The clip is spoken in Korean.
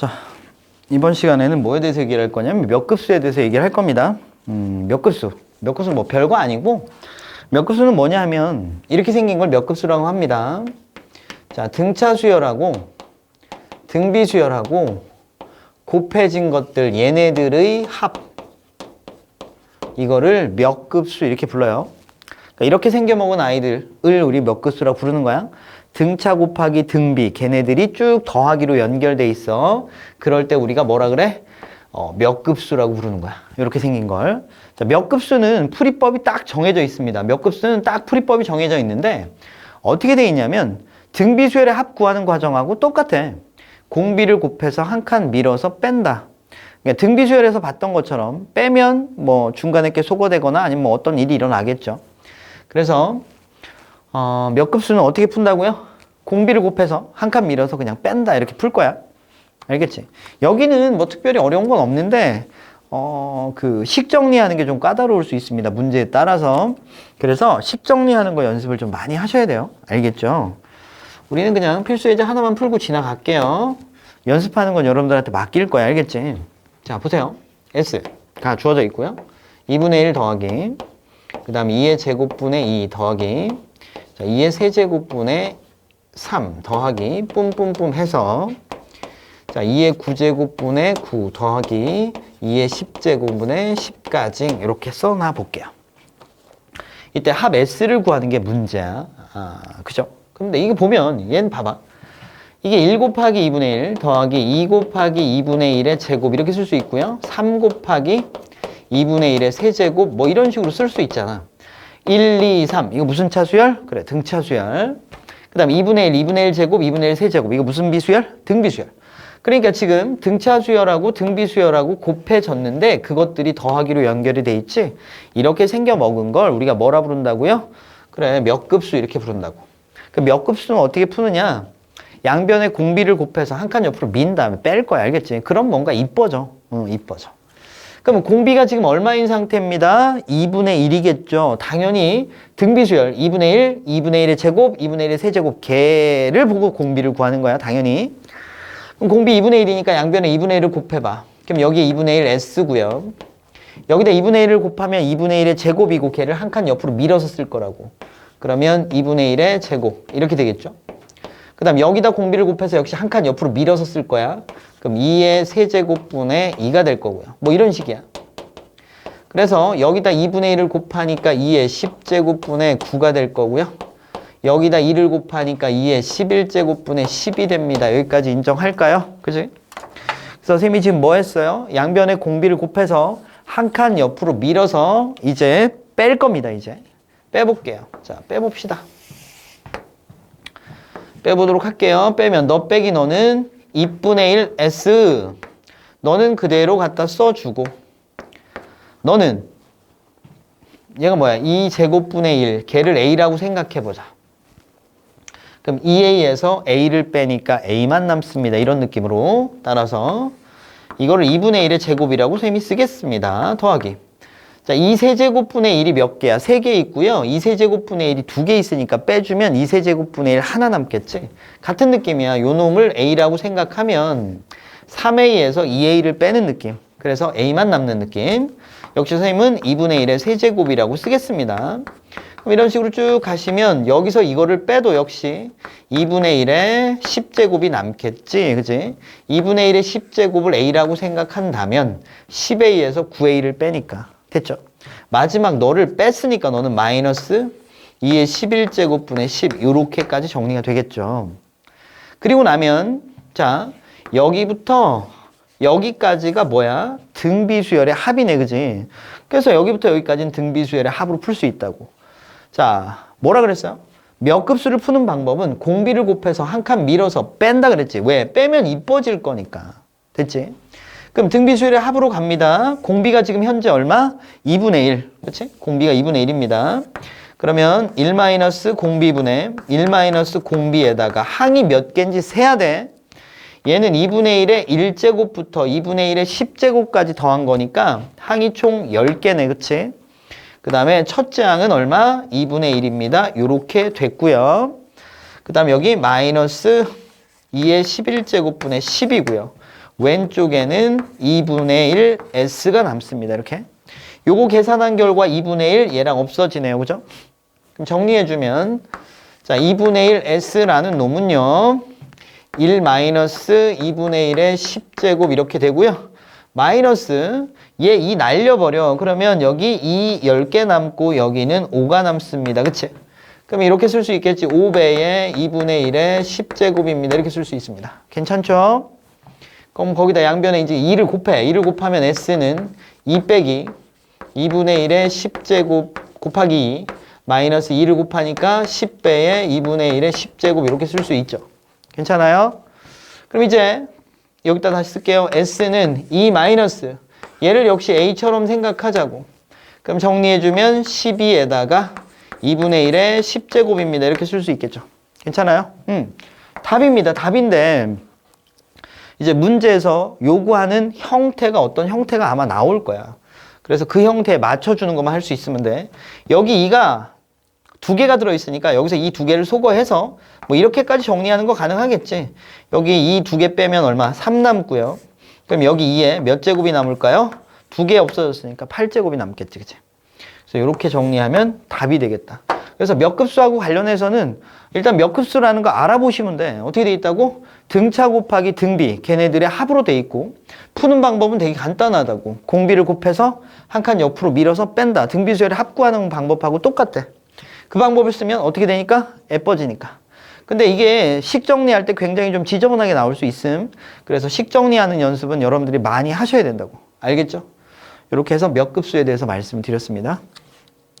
자, 이번 시간에는 뭐에 대해서 얘기를 할 거냐면 몇 급수에 대해서 얘기를 할 겁니다. 음, 몇 급수. 몇 급수는 뭐 별거 아니고 몇 급수는 뭐냐 하면 이렇게 생긴 걸 몇 급수라고 합니다. 자, 등차 수열하고 등비 수열하고 곱해진 것들 얘네들의 합 이거를 몇 급수 이렇게 불러요. 그러니까 이렇게 생겨먹은 아이들을 우리 몇 급수라고 부르는 거야. 등차 곱하기 등비 걔네들이 쭉 더하기로 연결돼 있어. 그럴 때 우리가 뭐라 그래? 어, 몇 급수라고 부르는 거야. 이렇게 생긴 걸. 자, 몇 급수는 풀이법이 딱 정해져 있습니다. 몇 급수는 딱 풀이법이 정해져 있는데 어떻게 돼 있냐면 등비수열의 합 구하는 과정하고 똑같아. 공비를 곱해서 한 칸 밀어서 뺀다. 그러니까 등비수열에서 봤던 것처럼 빼면 뭐 중간에 게 소거되거나 아니면 뭐 어떤 일이 일어나겠죠. 그래서 어, 몇 급수는 어떻게 푼다고요? 공비를 곱해서 한 칸 밀어서 그냥 뺀다 이렇게 풀 거야. 알겠지? 여기는 뭐 특별히 어려운 건 없는데 어, 그 식 정리하는 게 좀 까다로울 수 있습니다. 문제에 따라서. 그래서 식 정리하는 거 연습을 좀 많이 하셔야 돼요. 알겠죠? 우리는 그냥 필수 예제 하나만 풀고 지나갈게요. 연습하는 건 여러분들한테 맡길 거야. 알겠지? 자, 보세요. S가 주어져 있고요. 2분의 1 더하기 그 다음 2의 제곱분의 2 더하기 자, 2의 세제곱분의 3 더하기 뿜뿜뿜 해서 자, 2의 9제곱분의 9 더하기 2의 10제곱분의 10까지 이렇게 써놔 볼게요. 이때 합 S를 구하는 게 문제야. 아, 그죠? 근데 이거 보면 얘는 봐봐. 이게 1 곱하기 2분의 1 더하기 2 곱하기 2분의 1의 제곱 이렇게 쓸 수 있고요. 3 곱하기 2분의 1의 세제곱 뭐 이런 식으로 쓸 수 있잖아. 1, 2, 3 이거 무슨 차수열? 그래 등차수열. 그 다음 2분의 1, 2분의 1 제곱, 2분의 1 세제곱 이거 무슨 비수열? 등비수열. 그러니까 지금 등차수열하고 등비수열하고 곱해졌는데 그것들이 더하기로 연결이 돼 있지 이렇게 생겨 먹은 걸 우리가 뭐라 부른다고요? 그래 몇 급수 이렇게 부른다고 그 몇 급수는 어떻게 푸느냐 양변의 공비를 곱해서 한 칸 옆으로 민 다음에 뺄 거야 알겠지? 그럼 뭔가 이뻐져 어, 이뻐져 그럼 공비가 지금 얼마인 상태입니다? 2분의 1이겠죠. 당연히 등비수열 2분의 1, 2분의 1의 제곱, 2분의 1의 세제곱 개를 보고 공비를 구하는 거야. 당연히. 그럼 공비 2분의 1이니까 양변에 2분의 1을 곱해봐. 그럼 여기에 2분의 1 S고요. 여기다 2분의 1을 곱하면 2분의 1의 제곱이고 걔를 한 칸 옆으로 밀어서 쓸 거라고. 그러면 2분의 1의 제곱 이렇게 되겠죠. 그 다음 여기다 공비를 곱해서 역시 한 칸 옆으로 밀어서 쓸 거야. 그럼 2의 세제곱분의 2가 될 거고요. 뭐 이런 식이야. 그래서 여기다 2분의 1을 곱하니까 2의 10제곱분의 9가 될 거고요. 여기다 2를 곱하니까 2의 11제곱분의 10이 됩니다. 여기까지 인정할까요? 그지? 그래서 쌤이 지금 뭐 했어요? 양변의 공비를 곱해서 한 칸 옆으로 밀어서 이제 뺄 겁니다. 이제 빼볼게요. 자, 빼봅시다. 빼보도록 할게요. 빼면 너 빼기 너는 2분의 1 S 너는 그대로 갖다 써주고 너는 얘가 뭐야? 2 제곱분의 1 걔를 A라고 생각해보자. 그럼 2A에서 A를 빼니까 A만 남습니다. 이런 느낌으로 따라서 이거를 2분의 1의 제곱이라고 쌤이 쓰겠습니다. 더하기 자, 2세제곱분의 1이 몇 개야? 3개 있고요. 2세제곱분의 1이 2개 있으니까 빼주면 2세제곱분의 1 하나 남겠지? 같은 느낌이야. 요 놈을 A라고 생각하면 3A에서 2A를 빼는 느낌. 그래서 A만 남는 느낌. 역시 선생님은 2분의 1의 세제곱이라고 쓰겠습니다. 그럼 이런 식으로 쭉 가시면 여기서 이거를 빼도 역시 2분의 1의 10제곱이 남겠지. 그지? 2분의 1의 10제곱을 A라고 생각한다면 10A에서 9A를 빼니까. 됐죠? 마지막 너를 뺐으니까 너는 마이너스 2의 11제곱분의 10 이렇게까지 정리가 되겠죠. 그리고 나면 자 여기부터 여기까지가 뭐야? 등비수열의 합이네 그지? 그래서 여기부터 여기까지는 등비수열의 합으로 풀 수 있다고. 자 뭐라 그랬어요? 몇 급수를 푸는 방법은 공비를 곱해서 한 칸 밀어서 뺀다 그랬지. 왜? 빼면 이뻐질 거니까. 됐지? 그럼 등비수열의 합으로 갑니다. 공비가 지금 현재 얼마? 2분의 1. 그렇지? 공비가 2분의 1입니다. 그러면 1 마이너스 공비분의 1 마이너스 공비에다가 항이 몇 개인지 세야 돼. 얘는 2분의 1의 1제곱부터 2분의 1의 10제곱까지 더한 거니까 항이 총 10개네. 그치? 그 다음에 첫째 항은 얼마? 2분의 1입니다. 요렇게 됐고요. 그 다음 여기 마이너스 2의 11제곱분의 10이고요. 왼쪽에는 2분의 1 S가 남습니다. 이렇게. 요거 계산한 결과 2분의 1 얘랑 없어지네요. 그죠? 그럼 정리해주면 자 2분의 1 S라는 놈은요. 1 마이너스 2분의 1의 10제곱 이렇게 되고요. 마이너스 얘 2 날려버려. 그러면 여기 2 10개 남고 여기는 5가 남습니다. 그치? 그럼 이렇게 쓸 수 있겠지. 5배의 2분의 1의 10제곱입니다. 이렇게 쓸 수 있습니다. 괜찮죠? 그럼 거기다 양변에 이제 2를 곱해. 2를 곱하면 S는 2 빼기 2분의 1의 10제곱 곱하기 2 마이너스 2를 곱하니까 10배의 2분의 1의 10제곱 이렇게 쓸 수 있죠. 괜찮아요? 그럼 이제 여기다 다시 쓸게요. S는 2 마이너스 얘를 역시 A처럼 생각하자고. 그럼 정리해주면 12에다가 2분의 1의 10제곱입니다. 이렇게 쓸 수 있겠죠. 괜찮아요? 음. 답입니다. 답인데 이제 문제에서 요구하는 형태가 어떤 형태가 아마 나올 거야. 그래서 그 형태에 맞춰주는 것만 할 수 있으면 돼. 여기 2가 두 개가 들어있으니까 여기서 이 두 개를 소거해서 뭐 이렇게까지 정리하는 거 가능하겠지. 여기 이 두 개 빼면 얼마? 3 남고요. 그럼 여기 2에 몇 제곱이 남을까요? 두 개 없어졌으니까 8제곱이 남겠지. 그치? 그래서 이렇게 정리하면 답이 되겠다. 그래서 몇 급수하고 관련해서는 일단 몇 급수라는 거 알아보시면 돼. 어떻게 돼 있다고? 등차 곱하기 등비 걔네들의 합으로 돼 있고 푸는 방법은 되게 간단하다고. 공비를 곱해서 한 칸 옆으로 밀어서 뺀다. 등비수열의 합구하는 방법하고 똑같대. 그 방법을 쓰면 어떻게 되니까? 예뻐지니까. 근데 이게 식 정리할 때 굉장히 좀 지저분하게 나올 수 있음. 그래서 식 정리하는 연습은 여러분들이 많이 하셔야 된다고. 알겠죠? 이렇게 해서 몇 급수에 대해서 말씀을 드렸습니다.